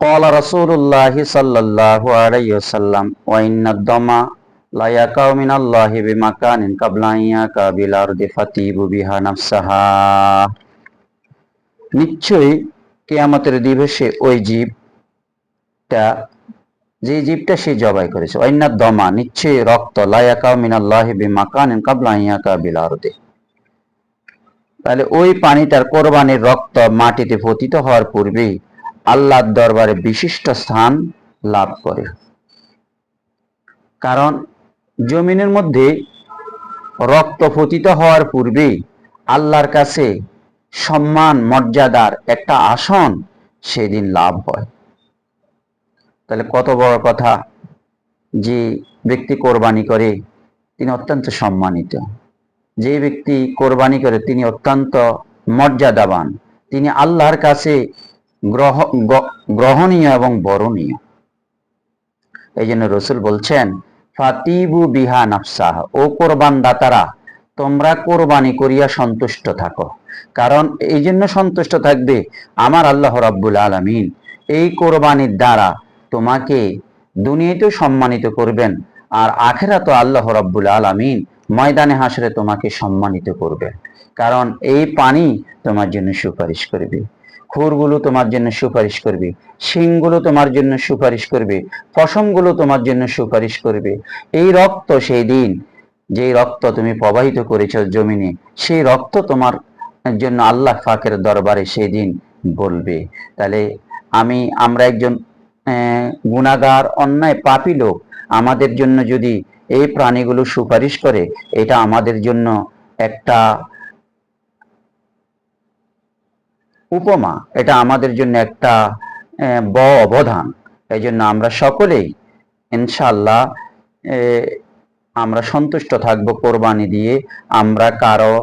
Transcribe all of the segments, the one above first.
قال رسول الله صلى الله عليه وسلم وإن الدم لا يقع من الله بمكان قبل أن يقع بالأرض فتيب بها نفسها নিশ্চয়ই কেয়ামতের দিবসে ওই জীবটা যে জীবটা সে জবাই করেছে অন্যার দমা নিশ্চয়ই রক্ত লায়াকা মিনাল্লাহ বিমাকান কাবলা ইয়াকা বিলারদে তাহলে ওই পানিটার কোরবানির রক্ত মাটিতে পতিত হওয়ার পূর্বেই আল্লাহর দরবারে বিশিষ্ট স্থান লাভ করে। কারণ জমিনের মধ্যে রক্ত পতিত হওয়ার পূর্বেই আল্লাহর কাছে সম্মান, মর্যাদার একটা আসন সেদিন লাভ হয়। তাহলে কত বড় কথা যে ব্যক্তি কোরবানি করে, তিনি অত্যন্ত সম্মানিত। যে ব্যক্তি কোরবানি করে, তিনি অত্যন্ত মর্যাদাবান। তিনি আল্লাহর কাছে গ্রহ গ্রহণীয় এবং বরণীয়। এই জন্য রসুল বলছেন, ফাতিবু বিহা নাফসাহ। ও কোরবান দাতারা তোমরা কোরবানি করিয়া সন্তুষ্ট থাকো। কারণ এই জন্য সন্তুষ্ট থাকবে আমার আল্লাহ রাব্বুল আলামিন। এই কোরবানির দ্বারা তোমাকে দুনিয়াতেও সম্মানিত করবেন আর আখেরা তো আল্লাহ রাব্বুল আলামিন ময়দানে হাসরে তোমাকে সম্মানিত করবেন। কারণ এই পানি তোমার জন্য সুপারিশ করবে। খুরগুলো তোমার জন্য সুপারিশ করবে, শিংগুলো তোমার জন্য সুপারিশ করবে, পশমগুলো তোমার জন্য সুপারিশ করবে। এই রক্ত সেই দিন যে রক্ত তুমি প্রবাহিত করেছ জমিনে, সেই রক্ত তোমার জন্য আল্লাহ ফাকের দরবারে সেই দিন বলবে। তাহলে আমি, আমরা একজন গুণাগার অন্যায় পাপি লোক, আমাদের জন্য যদি এই প্রাণীগুলো সুপারিশ করে, এটা আমাদের জন্য একটা উপমা, এটা আমাদের জন্য একটা ব অবধান এই জন্য আমরা সকলেই ইনশাল্লাহ আমরা সন্তুষ্ট থাকব কোরবানি দিয়ে। আমরা কারও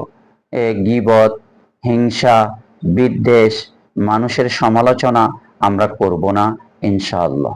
গীবত, হিংসা, বিদ্বেষ, মানুষের সমালোচনা আমরা করব না, ইনশাআল্লাহ।